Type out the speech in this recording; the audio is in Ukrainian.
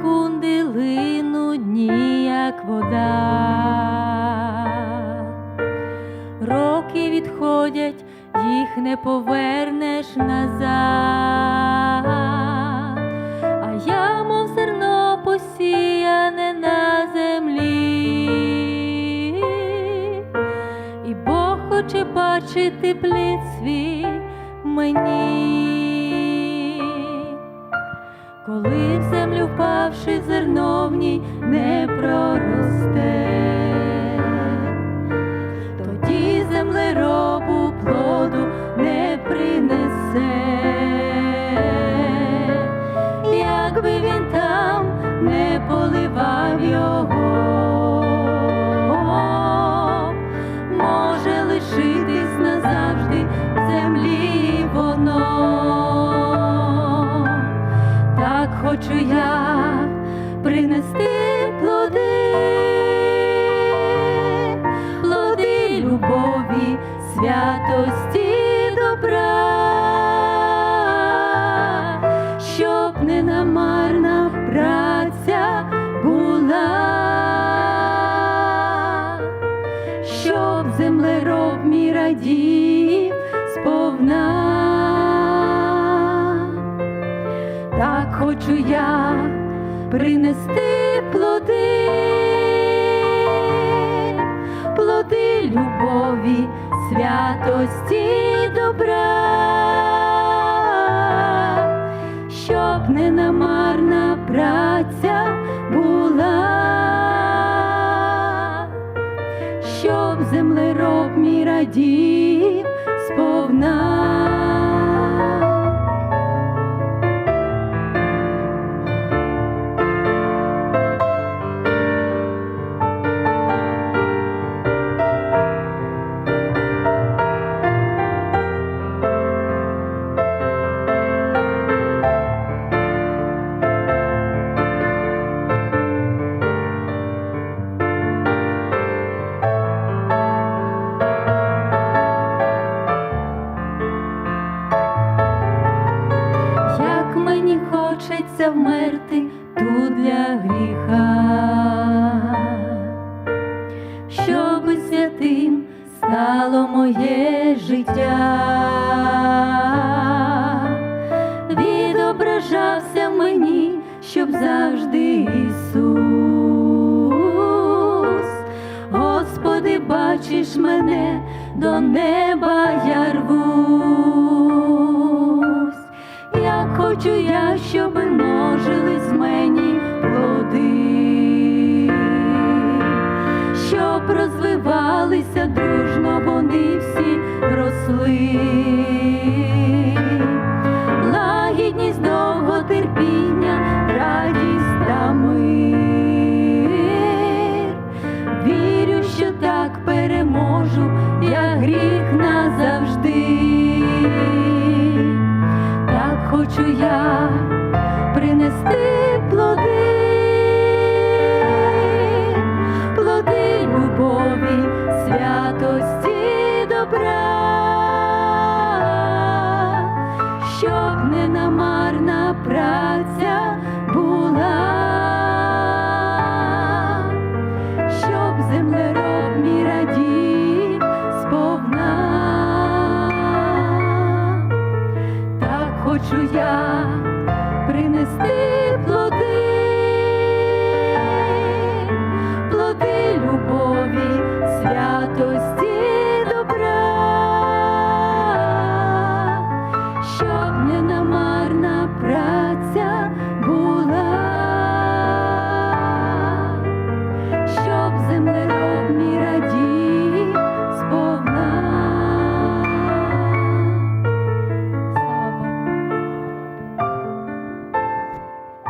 секунди лину дні, як вода, роки відходять, їх не повернеш назад, а я, мов зерно посіяне на землі, і Бог хоче бачити плід свій мені. Коли в землю впавши зерно в ній не проросте, тоді землеробу плоду хочу я принести плоди, плоди любові, святості хочу я принести плоди, плоди любові, святості добра, щоб не намарна праця була, щоб землероб мій радів сповна. Для гріха, щоби святим стало моє життя, відображався мені, щоб завжди Ісус. Господи, бачиш мене до неба я рвусь. Хочу я, щоб множились мені плоди, щоб розвивалися дружно, вони всі росли. Хочу я принести плоди, хочу я принести плод.